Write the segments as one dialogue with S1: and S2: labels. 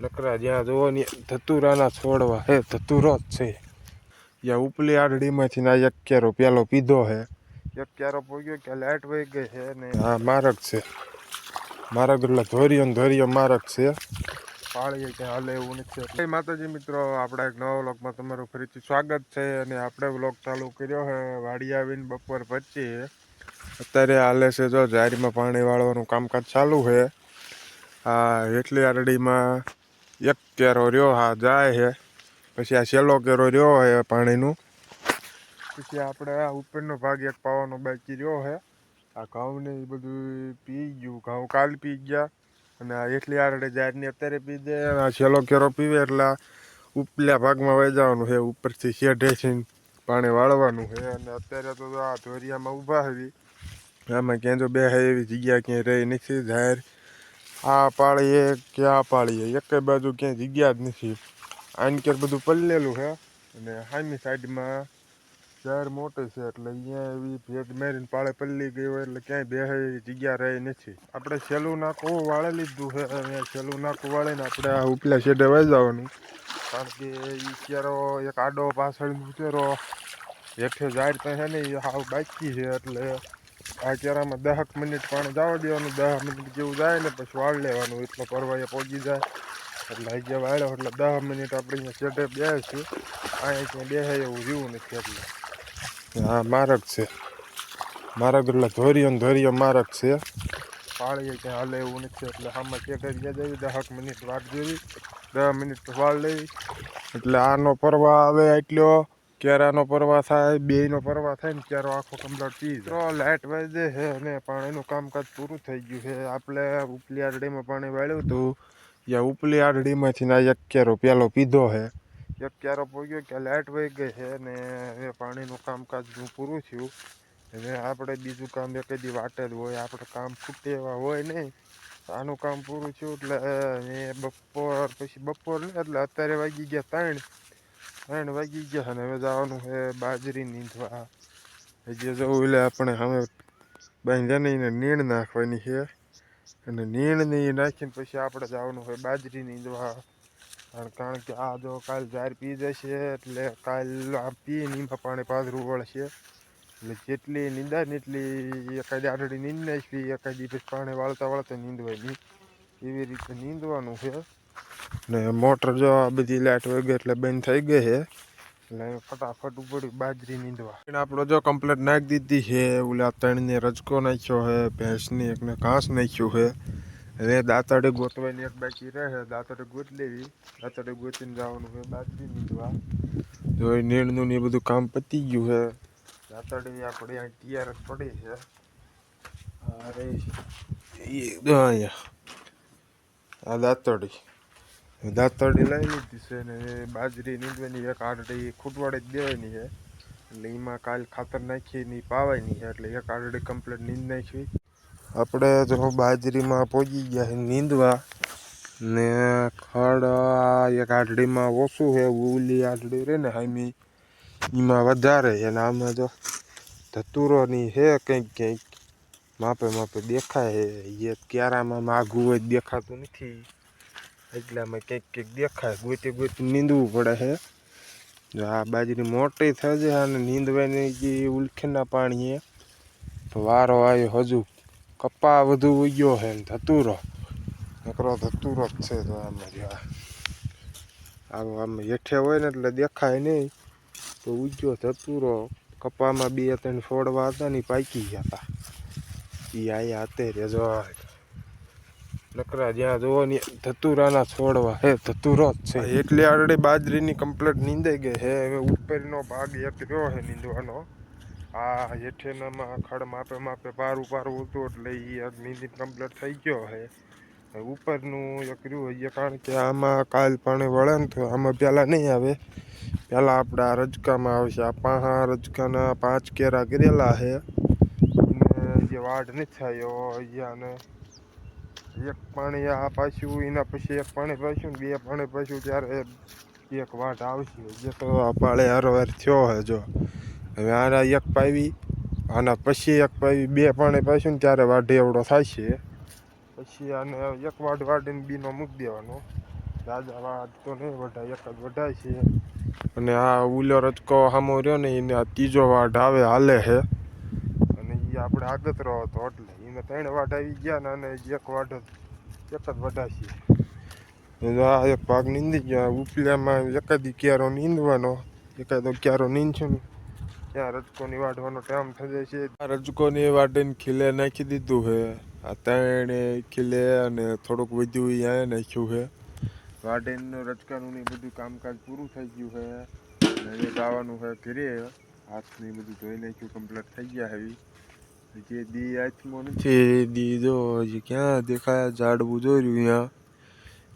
S1: નકરા જ્યાં જોવાની ધતુરાના છોડવા. હે, ધતુરો જ છે. યા ઉપલી આરડીમાંથી ના એક કેરો પેલો પીધો હે. એક કેરો પોગ્યો કે લાઈટ વહી ગઈ છે ને. હા, મારક છે. મારક એટલે ધોરિયો ને ધોરિયો મારક છે. પાળીએ કે હાલે એવું નથી જય માતાજી મિત્રો, આપણા એક નવા વ્લોગમાં તમારું ફરીથી સ્વાગત છે અને આપણે વ્લોગ ચાલુ કર્યો છે વાડી આવીને બપોર પછી. અત્યારે હાલે છે જો જારીમાં પાણી વાળવાનું કામકાજ ચાલુ છે આ એટલી આરડીમાં એક કેરો રહ્યો, હા, જાય છે પછી આ છેલ્લો કેરો રહ્યો છે પાણીનું. પછી આપણે આ ઉપરનો ભાગ એક પાવાનો બાકી રહ્યો છે આ ઘઉંને એ બધું પી ગયું, ઘઉં કાલ પી ગયા. અને આ એટલી આરડે જાહેરની અત્યારે પી દે આ છેલ્લો કેરો પીવે એટલે ઉપલા ભાગમાં વહી જવાનું છે ઉપરથી શેઢેથી પાણી વાળવાનું છે અને અત્યારે તો આ ધોરિયામાં ઊભા હતી આમાં ક્યાં જો બે એવી જગ્યા ક્યાંય રહી નથી, જાહેર આ પાળીએ કે આ પાળીએ એક બાજુ ક્યાંય જગ્યા જ નથી. આનકેર બધું પલ્લેલું છે અને સામી સાઈડમાં શહેર મોટી છે એટલે અહીંયા એવી ભેજ મેરીને પાળે પલ્લી ગઈ હોય એટલે ક્યાંય બે જગ્યા રહી નથી. આપણે સેલું નાકું વાળી લીધું છે અને સેલું નાકું વાળીને આપણે આ ઉપલા શેડે વહી જવાનું કારણ કે એ કેરો એક આડો પાછળ ઉતેરો હેઠે ઝાડ તો છે ને એ હાવ બાકી છે એટલે આ કેરામાં દહક મિનિટ પાણી જવા દેવાનું, દહ મિનિટ જેવું જાય ને પછી વાળ લેવાનું, એટલો પરવાય પહોંચી જાય. એટલે અહીંયા વાળ્યો એટલે દહ મિનિટ આપણે અહીંયા શેઢે બેસીશું અહીંયા ત્યાં બેસે એવું જીવું નથી એટલે. હા મારક છે. મારક એટલે ધોરિયો ધોરિયો મારક છે. પાળીએ ક્યાં હાલે એવું નથી એટલે આમાં શેઢે ગયા જવી દહક મિનિટ વાટ જોવી દસ મિનિટ વાળ લેવી એટલે આનો પરવા આવે એટલો કેરાનો પરવા થાય, બેયનો પરવા થાય ને ક્યારો આખો કમ્પ્લીટ પી તો લાઇટ વાજે છે અને પાણીનું કામકાજ પૂરું થઈ ગયું છે. આપણે ઉપલી આરડીમાં પાણી વાળ્યું હતું. યા ઉપલી આરડીમાંથી ના એક કેરો પેલો પીધો છે. એક ક્યારો પોગ્યો કે લાઇટ વહી ગઈ છે ને એ પાણીનું કામકાજ પૂરું થયું. હવે આપણે બીજું કામ એક દી વાટે હોય. આપણે કામ ખૂટે એવા હોય નહીં. આનું કામ પૂરું થયું એટલે બપોર, પછી બપોર એટલે અત્યારે વાગી ગયા ત્રણ. ત્રણ વાગી ગયા અને હવે જવાનું છે બાજરી નીંદવા હજી જવું એટલે આપણે હવે બાંધ્યા એને નીણ નાખવાની છે અને નીણ ને નાખીને પછી આપણે જવાનું હોય બાજરી નીંદવા કારણ કે આ જો કાલ જાર પી જશે એટલે કાલ આ પી નીંદા પાણી પાથરું વળશે એટલે જેટલી નીંદાય ને એટલી એકાદી આઠડી નીંદ નાખવી, એકાદી પછી પાણી વાળતા વાળતા નીંદવાય નહીં એવી રીતે નીંદવાનું છે ને મોટર જો આ બધી લાઇટ વગર એટલે બંધ થઈ ગઈ છે. એટલે ફટાફટ ઉપડી બાજરી નીંદવા. આપણો જો કમ્પ્લેટ નાખી દીધી છે, ઓલા ત્રણને રજકો નાખ્યો છે, ભેંસની એકને ઘાસ નાખ્યું છે. હવે દાંતડે ગોતવાની એક બાકી રહે દાંતડે ગોત લેવી. દાંતડે ગોતીને જવાનું છે બાજરી નીંદવા. જો એ નીણનું ને એ બધું કામ પતી ગયું છે. દાંતડી આપણે અહીં તૈયાર જ પડી છે. અરે એ આ દાંતડી. દાંતડી લઈ લીધી છે ને બાજરી, નીંદવાની એક આરડી ખૂટવાડે જ દેવાની છે. એટલે એમાં કાલ ખાતર નાખી નહીં પાવાની છે. એટલે એક આરડી કમ્પ્લીટ નીંદ નાખી. આપણે જો બાજરીમાં પહોંચી ગયા છે નીંદવા ને ખડ એક આડડીમાં ઓછું છે, ઉલી આડડી રહે ને હામી. એમાં વધારે છે ને આમાં જો ધતુરોની છે કંઈક કંઈક. માપે માપે દેખાય છે. એ ક્યારામાં માગું હોય દેખાતું નથી. એટલામાં કંઈક કંઈક દેખાય. ગોતી ગોતી નીંદવું પડે છે. જો આ બાજરી મોટી થશે અને નીંદવાની જે ઉલખીના પાણીએ તો વારો આવ્યો હજુ. કપા વધુ ઉગ્યો છે ને ધતુરો. નકરો ધતુરો જ છે તો આમ આ. આવો આમ હેઠે હોય ને એટલે દેખાય નહીં. તો ઉગ્યો ધતુરો. કપામાં બે ત્રણ છોડવા હતા ને પાકી ગયા હતા. એ આયા અત્યારે જો નકરા, જ્યાં જોવાની ધતુરાના છોડવા. હે, ધતુરો જ છે. એટલે આડે બાજરીની કમ્પ્લેટ નીંદાઈ ગઈ હે હવે ઉપરનો ભાગ એક રહ્યો હે નીંદવાનો. આ હેઠેનામાં ખડ માપે માપે પારું પારું હતું એટલે એ નીંદી કમ્પ્લેટ થઈ ગયો હે ઉપરનું એક રહ્યું છે કારણ કે આમાં કાલ પાણી વળે ને તો આમાં પહેલાં નહીં આવે. પહેલાં આપણા રજકામાં આવશે આ પાહા રજકાના પાંચ કેરા કરેલા છે. અને જે વાઢ નથી થયો અહીંયા ને એક પાણી આ પાછું, એના પછી એક પાણી પાછું, બે પાણી પાછું ત્યારે એક વાટ આવશે. જે તો આ પાળે હારોહાર થયો હે જો. હવે આના એક પાવી, આના પછી એક પાવી, બે પાણી પાછું ત્યારે વાઢે એવડો છે પછી આને એક વાટ વાટીને બીનો મૂકી દેવાનો. દાદા વાટ તો નહીં વઢાય, એક જ વઢાય છે. અને આ ઉલો રચકો સામો રહ્યો ને, એને આ ત્રીજો વાટ આવે હાલે છે અને એ આપણે આગતરો હતો એટલે. એને ત્રણ વાટ આવી ગયા ને અને એક વાટ એક જ વઢાય છે. આ એક ભાગ નીંદી ગયા. ઉપલામાં એકાદી ક્યારો નીંદવાનો. એકાદો ક્યારો નીંદશું ને. ત્યાં રજકોની વાઢવાનો ટાઈમ થઈ જાય છે. રજકોની વાઢીને ખીલે નાખી દીધું છે આ ત્રણે ખીલે અને થોડુંક વધ્યું અહીંયા નાખ્યું છે વાઢીનું રજકાનું બધું કામકાજ પૂરું થઈ ગયું છે અને એક છે ઘરે. હાથની બધું ધોઈ નાખ્યું કમ્પ્લીટ થઈ ગયા હવે જે દી હાથમાં નથી દી જો હજી ક્યાં દેખાય? ઝાડવું જોયું અહીંયા.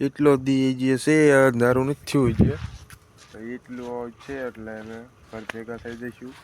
S1: એટલો દી જે છે અંધારું નથી થયું છે એટલું એટલો છે એટલે અમે ઘર ભેગા થઈ જઈશું.